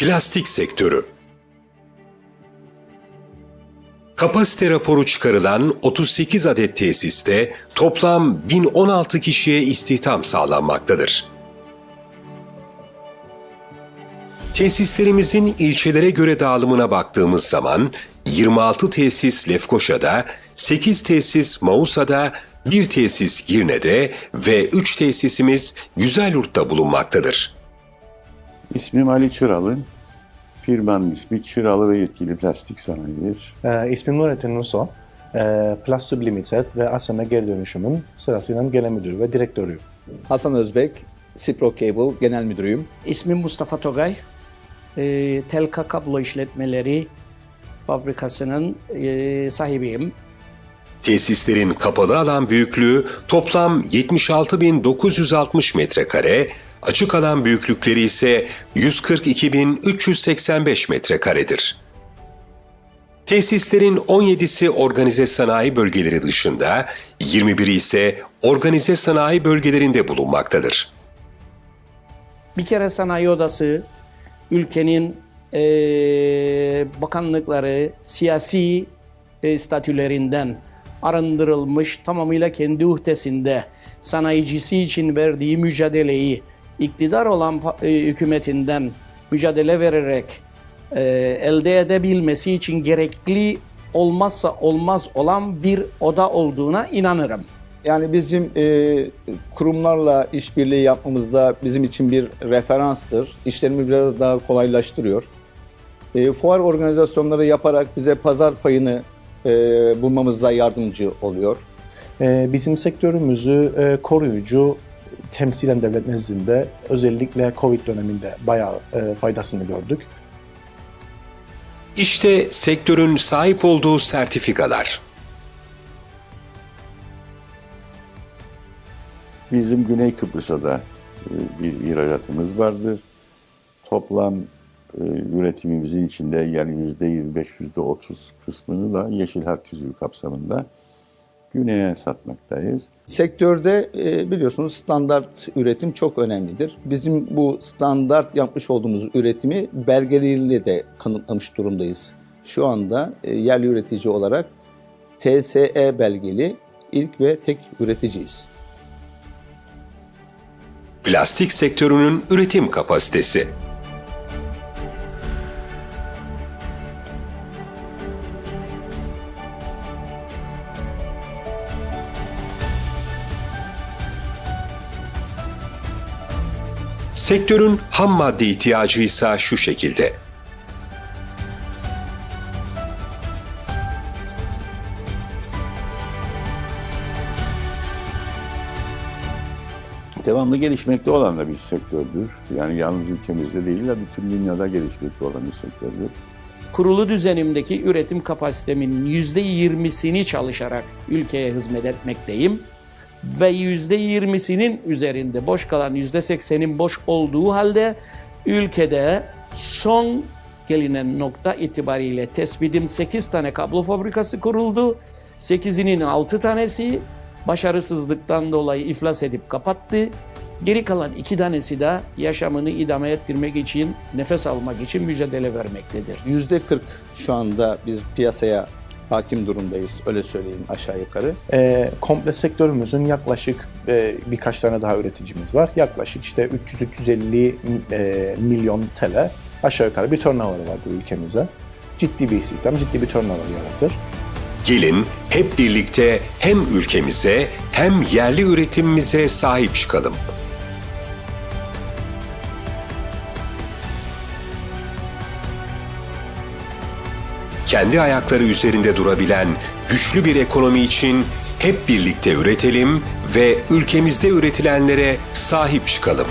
Plastik sektörü Kapasite raporu çıkarılan 38 adet tesiste toplam 1016 kişiye istihdam sağlanmaktadır. Tesislerimizin ilçelere göre dağılımına baktığımız zaman 26 tesis Lefkoşa'da, 8 tesis Mausa'da, 1 tesis Girne'de ve 3 tesisimiz Güzelyurt'ta bulunmaktadır. İsmim Ali Çıralı. Firmanın ismi Çıralı ve Yetkili Plastik Sanayidir. Ee, ismim Nurettin Nuso. Ee, Plastik Limited ve Asana Geri Dönüşüm'ün sırasıyla genel müdürü ve direktörüyüm. Hasan Özbek, Cipro Cable Genel Müdürüyüm. İsmim Mustafa Togay. Ee, Telka Kablo İşletmeleri Fabrikası'nın e, sahibiyim. Tesislerin kapalı alan büyüklüğü toplam 76.960 metrekare, açık alan büyüklükleri ise 142.385 metrekaredir. Tesislerin 17'si organize sanayi bölgeleri dışında, 21'i ise organize sanayi bölgelerinde bulunmaktadır. Bir kere sanayi odası ülkenin e, bakanlıkları, siyasi e, statülerinden arındırılmış, tamamıyla kendi uhdesinde sanayicisi için verdiği mücadeleyi iktidar olan e, hükümetinden mücadele vererek e, elde edebilmesi için gerekli olmazsa olmaz olan bir oda olduğuna inanırım. Yani bizim e, kurumlarla işbirliği yapmamızda bizim için bir referanstır. İşlerimi biraz daha kolaylaştırıyor. E, fuar organizasyonları yaparak bize pazar payını e, bulmamızda yardımcı oluyor. Ee, bizim sektörümüzü e, koruyucu temsilen devlet nezdinde özellikle Covid döneminde bayağı e, faydasını gördük. İşte sektörün sahip olduğu sertifikalar. Bizim Güney Kıbrıs'a da e, bir ihracatımız vardır. Toplam e, üretimimizin içinde yani %25, %30 kısmını da Yeşil Harp Tüzüğü kapsamında Güney'e satmaktayız. Sektörde e, biliyorsunuz standart üretim çok önemlidir. Bizim bu standart yapmış olduğumuz üretimi belgeleriyle de kanıtlamış durumdayız. Şu anda e, yerli üretici olarak TSE belgeli ilk ve tek üreticiyiz. Plastik sektörünün üretim kapasitesi. Sektörün ham madde ihtiyacı ise şu şekilde. Devamlı gelişmekte olan da bir sektördür. Yani yalnız ülkemizde değil de bütün dünyada gelişmekte olan bir sektördür. kurulu düzenimdeki üretim kapasitemin yüzde yirmisini çalışarak ülkeye hizmet etmekteyim. Ve yüzde yirmisinin üzerinde boş kalan yüzde seksenin boş olduğu halde ülkede son gelinen nokta itibariyle tespitim 8 tane kablo fabrikası kuruldu. 8'inin 6 tanesi başarısızlıktan dolayı iflas edip kapattı. Geri kalan iki tanesi de yaşamını idame ettirmek için, nefes almak için mücadele vermektedir. %40 şu anda biz piyasaya hakim durumdayız. Öyle söyleyeyim aşağı yukarı. Ee, komple sektörümüzün yaklaşık e, birkaç tane daha üreticimiz var. Yaklaşık işte 300-350 e, milyon TL aşağı yukarı bir turnover var bu ülkemize. Ciddi bir istihdam, ciddi bir turnover yaratır. Gelin hep birlikte hem ülkemize hem yerli üretimimize sahip çıkalım. Kendi ayakları üzerinde durabilen güçlü bir ekonomi için hep birlikte üretelim ve ülkemizde üretilenlere sahip çıkalım.